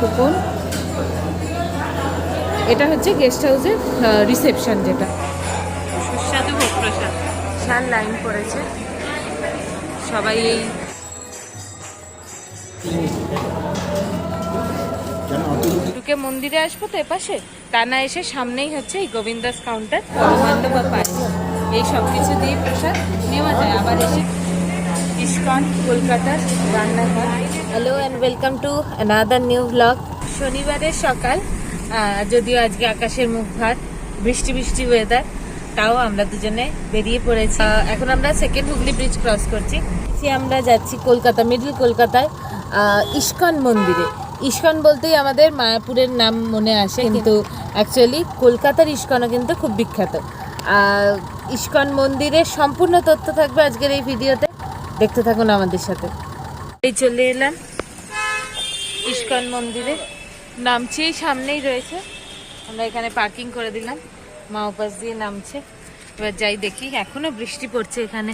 Coupon. এটা হচ্ছে guest হাউসের রিসেপশন যেটা। সুস্বাদু ভোগ প্রসাদ। বিশাল লাইন পড়েছে। সবাই এই ঢুকে মন্দিরে আসব তো এপাশে। তা না এসে সামনেই হচ্ছে এই গোবিন্দাস কাউন্টার পরমান্ড বা পায়েস এই সব কিছু দিয়ে প্রসাদ নেওয়া যায়। আবার এসে ইস্কন কলকাতার রান্নাঘর। Hello and welcome to another new blog শনিবারের সকাল যদিও আজকে আকাশের মুখ ভার বৃষ্টি বৃষ্টি ওয়েদার তাও আমরা দুজনে বেরিয়ে পড়েছি। এখন আমরা সেকেন্ড হুগলি ব্রিজ ক্রস করছি। আমরা যাচ্ছি কলকাতা মিডল কলকাতায় ইস্কন মন্দিরে। ইস্কন বলতেই আমাদের মায়াপুরের নাম মনে আসে কিন্তু অ্যাকচুয়ালি কলকাতার ইস্কনও কিন্তু খুব বিখ্যাত। ইস্কন মন্দিরের সম্পূর্ণ তথ্য থাকবে আজকের এই ভিডিওতে দেখতে থাকুন আমাদের সাথে। এই চলে এলাম। ইস্কন মন্দিরে। নামছি, সামনেই রয়েছে। আমরা এখানে পার্কিং করে দিলাম। মা উপাস দিয়ে নামছে। এবার যাই দেখি, এখনও বৃষ্টি পড়ছে এখানে।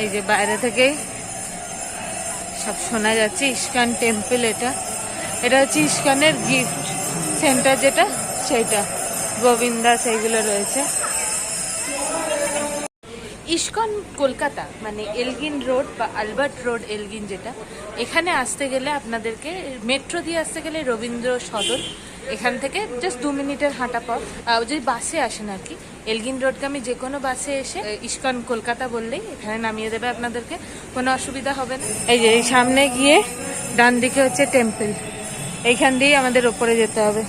এই যে বাইরে থেকেই সব শোনা যাচ্ছে, ইস্কন টেম্পল এটা। এটা হচ্ছে ইস্কনের গিফট সেন্টার যেটা, সেইটা। গোবিন্দা সেইগুলো রয়েছে। ইস্কন, কলকাতা মানে এলগিন রোড বা আলবার্ট রোড, এলগিন যেটা, এখানে আসতে গেলে আপনাদেরকে, মেট্রো দিয়ে আসতে গেলে রবীন্দ্র সদর এখান থেকে জাস্ট দু মিনিটের হাঁটা পথ। যদি বাসে আসেন আর কি, এলগিন রোডকে আমি যে কোনো বাসে এসে ইস্কন, কলকাতা বললেই এখানে নামিয়ে দেবে আপনাদেরকে, কোনো অসুবিধা হবে না। এই যে, এই সামনে গিয়ে ডান দিকে হচ্ছে টেম্পল, এইখান দিয়েই আমাদের ওপরে যেতে হবে।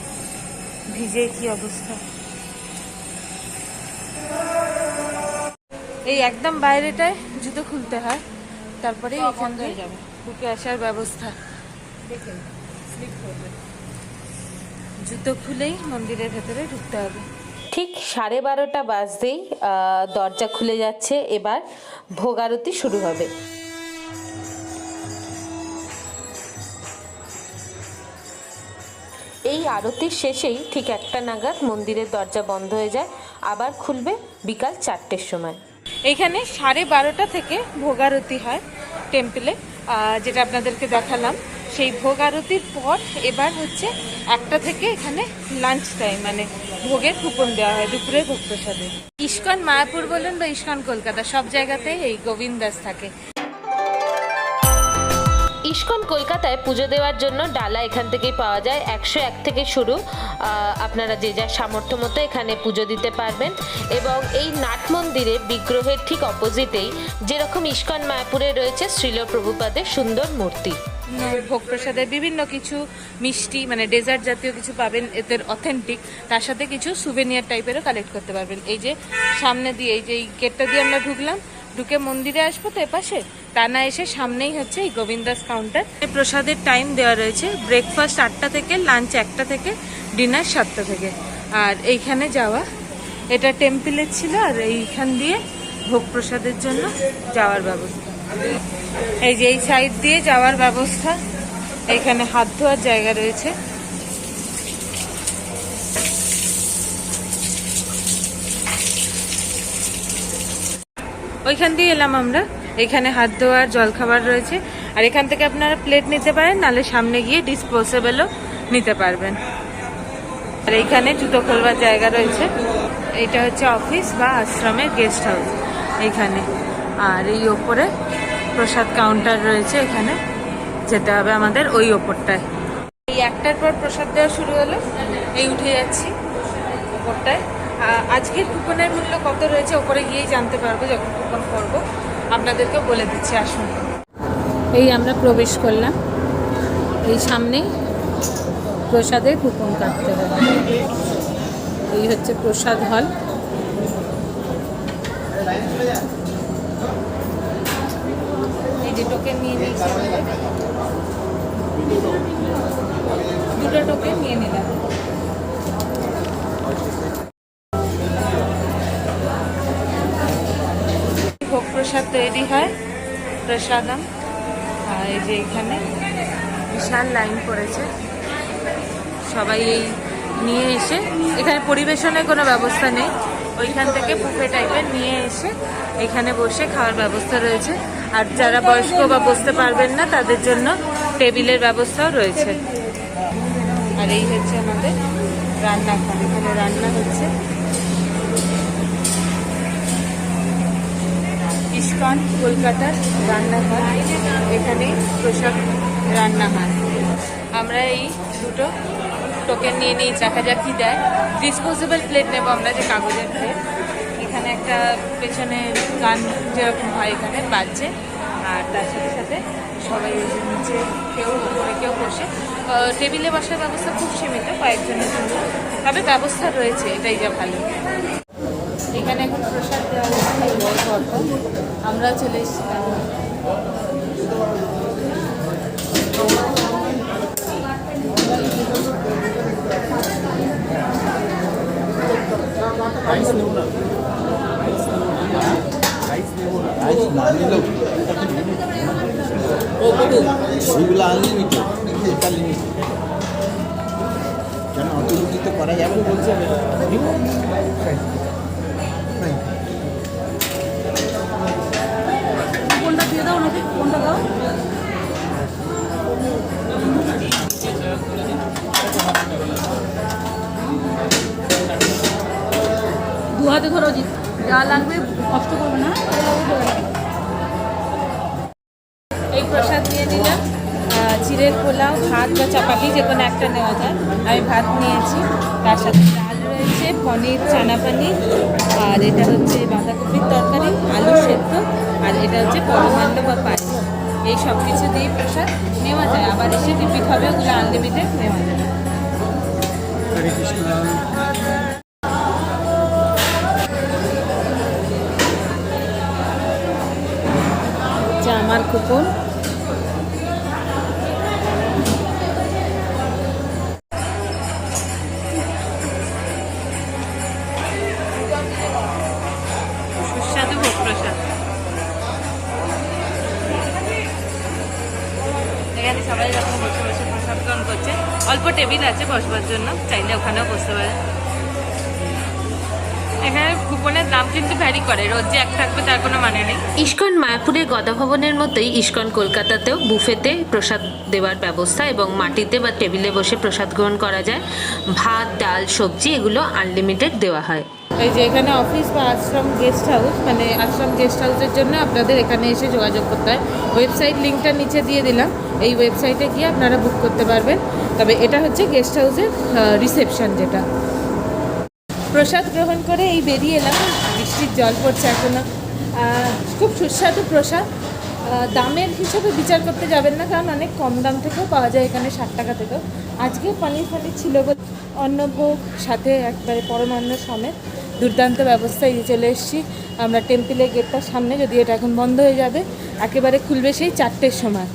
ভিজে কি অবস্থা? এই একদম বাইরেটায় জুতো খুলতে হয়। তারপরে এখান থেকে ঢুকে আসার ব্যবস্থা। জুতো খুলেই মন্দিরের ভেতরে ঢুকতে হবে। ঠিক সাড়ে বারোটা বাজতেই দরজা খুলে যাচ্ছে। এবার ভোগ আরতি শুরু হবে। এই আরতির শেষেই ঠিক একটা নাগাদ মন্দিরের দরজা বন্ধ হয়ে যায়। আবার খুলবে বিকাল চারটের সময়। এখানে সাড়ে বারোটা থেকে ভোগ আরতি হয় টেম্পলে যেটা আপনাদেরকে দেখালাম। সেই ভোগ আরতির পর এবার হচ্ছে একটা থেকে এখানে লাঞ্চ দেয় মানে ভোগের কুপন দেওয়া হয় দুপুরে ভোগ প্রসাদে ইস্কন, মায়াপুর বলুন বা ইস্কন, কলকাতা, সব জায়গাতে এই গোবিন্দাস থাকে। ইস্কন কলকাতায় পুজো দেওয়ার জন্য ডালা এখান থেকেই পাওয়া যায়। একশো এক থেকে শুরু। আপনারা যে যার সামর্থ্য মতো এখানে পুজো দিতে পারবেন। এবং এই নাট মন্দিরে বিগ্রহের ঠিক অপোজিটেই যেরকম ইস্কন মায়াপুরে রয়েছে শ্রীল প্রভুপাদের সুন্দর মূর্তি। ভোগ প্রসাদের বিভিন্ন কিছু মিষ্টি মানে ডেজার্ট জাতীয় কিছু পাবেন এদের অথেন্টিক তার সাথে কিছু সুভেনিয়ার টাইপেরও কালেক্ট করতে পারবেন। এই যে সামনে দিয়ে, এই যে এই গেটটা দিয়ে আমরা ঢুকলাম ঢুকে মন্দিরে আসব তো এপাশে। তা না এসে সামনেই হচ্ছে এই গোবিন্দাস কাউন্টার প্রসাদের টাইম দেওয়া রয়েছে ব্রেকফাস্ট আটটা থেকে লাঞ্চ একটা থেকে ডিনার সাতটা থেকে। আর এইখানে যাওয়া, এটা টেম্পলের ছিল আর এইখান দিয়ে ভোগ প্রসাদের জন্য যাওয়ার ব্যবস্থা। এই যে এই সাইড দিয়ে যাওয়ার ব্যবস্থা। এখানে হাত ধোয়ার জায়গা রয়েছে। ওইখান দিয়ে এলাম আমরা। এখানে হাত ধোয়ার জলখাবার রয়েছে। আর এখান থেকে আপনারা প্লেট নিতে পারেন নালে সামনে গিয়ে ডিসপোজেবলও নিতে পারবেন। আর এইখানে জুতো খোলবার জায়গা রয়েছে। এটা হচ্ছে অফিস বা আশ্রমের গেস্ট হাউস এইখানে। আর এই ওপরে প্রসাদ কাউন্টার রয়েছে এখানে। যেতে হবে আমাদের ওই ওপরটায়। এই একটার পর প্রসাদ দেওয়া শুরু হলো। এই উঠে যাচ্ছি ওপরটায়। আজকের কুপনের মূল্য কত রয়েছে ওপরে গিয়েই জানতে পারব, যখন কুপন করব আপনাদেরকেও বলে দিচ্ছি, আসুন। এই আমরা প্রবেশ করলাম। এই সামনে প্রসাদের কুপন কাটতে হবে। এই হচ্ছে প্রসাদ হল। এই নিয়ে। দুটো টোকেন নিয়ে নিলাম। প্রসাদ তৈরি হয় প্রসাদম। আর এই যে এখানে বিশাল লাইন পড়েছে। সবাই এই নিয়ে এসে, এখানে পরিবেশনের কোনো ব্যবস্থা নেই। ওইখান থেকে বুফে টাইপের নিয়ে এসে এখানে বসে খাওয়ার ব্যবস্থা রয়েছে। আর যারা বয়স্ক বা বসতে পারবেন না, তাদের জন্য টেবিলের ব্যবস্থাও রয়েছে। আর এই হচ্ছে আমাদের রান্নাঘর। এখানে রান্না হচ্ছে। ইস্কন কলকাতার রান্নাঘর। এখানে প্রসাদ রান্না হয় আমরা এই দুটো টোকেন নিয়ে নিই দেখা যাক কি দেয়। ডিসপোজেবল প্লেট নেব আমরা যে কাগজের প্লেট এখানে একটা পেছনে গান যেরকম হয় এখানে, বাজছে। আর তার সাথে সাথে সবাই নিচে কেউ উপরে কেউ বসে। টেবিলে বসার ব্যবস্থা খুব সীমিত, কয়েকজনের জন্য। তবে ব্যবস্থা রয়েছে, এটাই যা ভালো। এখানে এখন প্রসাদ দেওয়া হচ্ছে আমরা চলে এসেছিলাম লিমিটেড কেন অত রুটি তো করা যাবে বলছে? দিয়ে দু হাতে ধরো যা লাগবে কষ্ট করবে না। এই প্রসাদ নিলাম আহ, চিড়ের পোলাও ভাত বা চাপাতি যে কোনো একটা নেওয়া যায়। আমি ভাত নিয়েছি তার সাথে রয়েছে পনির চানা পনির আর এটা হচ্ছে বাঁধাকপির তরকারি আলু সেদ্ধ আর এটা হচ্ছে পরমান্ন বা পায়েস। এই সব কিছু দিয়ে প্রসাদ নেওয়া যায়। আবার এসে রিপিট হবে ওগুলো আনলিমিটেড নেওয়া যায়। হরে আমার কুপন টেবিল আছে বসবার জন্য চাইলে ওখানেও বসতে পারে। এখানে কুপনের দাম কিন্তু ভ্যারি করে রোজ যে এক থাকবে তার কোনো মানে নেই। ইস্কন মায়াপুরের গদা ভবনের মতোই ইস্কন কলকাতাতেও বুফেতে প্রসাদ দেওয়ার ব্যবস্থা এবং মাটিতে বা টেবিলে বসে প্রসাদ গ্রহণ করা যায়। ভাত ডাল সবজি এগুলো আনলিমিটেড দেওয়া হয়। এই যে এখানে অফিস বা আশ্রম গেস্ট হাউস মানে আশ্রম গেস্ট হাউসের জন্য আপনাদের এখানে এসে যোগাযোগ করতে হয়। ওয়েবসাইট লিঙ্কটা নিচে দিয়ে দিলাম। এই ওয়েবসাইটে গিয়ে আপনারা বুক করতে পারবেন। তবে এটা হচ্ছে গেস্ট হাউসের রিসেপশন যেটা। প্রসাদ গ্রহণ করে এই বেরিয়ে এলাম। বৃষ্টির জল পড়ছে এখনও। আহ, খুব সুস্বাদু প্রসাদ। দামের হিসাবে বিচার করতে যাবেন না কারণ অনেক কম দাম থেকেও পাওয়া যায় এখানে ষাট টাকা থেকেও। আজকে পনির ফনির ছিল বলে অন্নভোগ সাথে একবারে পরমান্ন সমেত। দুর্দান্ত ব্যবস্থায় চলে এসেছি। আমরা টেম্পলের গেটটার সামনে যদি এটা এখন বন্ধ হয়ে যাবে একেবারে খুলবে সেই চারটের সময়।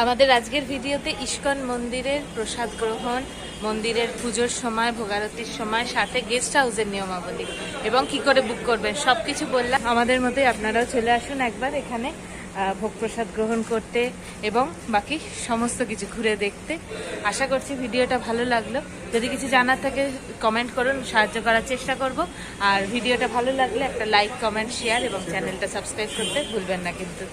আমাদের আজকের ভিডিওতে ইস্কন মন্দিরের প্রসাদ গ্রহণ, মন্দিরের পুজোর সময়, ভোগারতির সময়, সাথে গেস্ট হাউসের নিয়মাবলী এবং কি করে বুক করবেন সব কিছু বললাম। আমাদের মতোই আপনারাও চলে আসুন একবার এখানে ভোগ প্রসাদ গ্রহণ করতে এবং বাকি সমস্ত কিছু ঘুরে দেখতে। আশা করছি ভিডিওটা ভালো লাগল। যদি কিছু জানার থাকে কমেন্ট করুন, সাহায্য করার চেষ্টা করব। আর ভিডিওটা ভালো লাগলে একটা লাইক কমেন্ট শেয়ার এবং চ্যানেলটা সাবস্ক্রাইব করতে ভুলবেন না কিন্তু।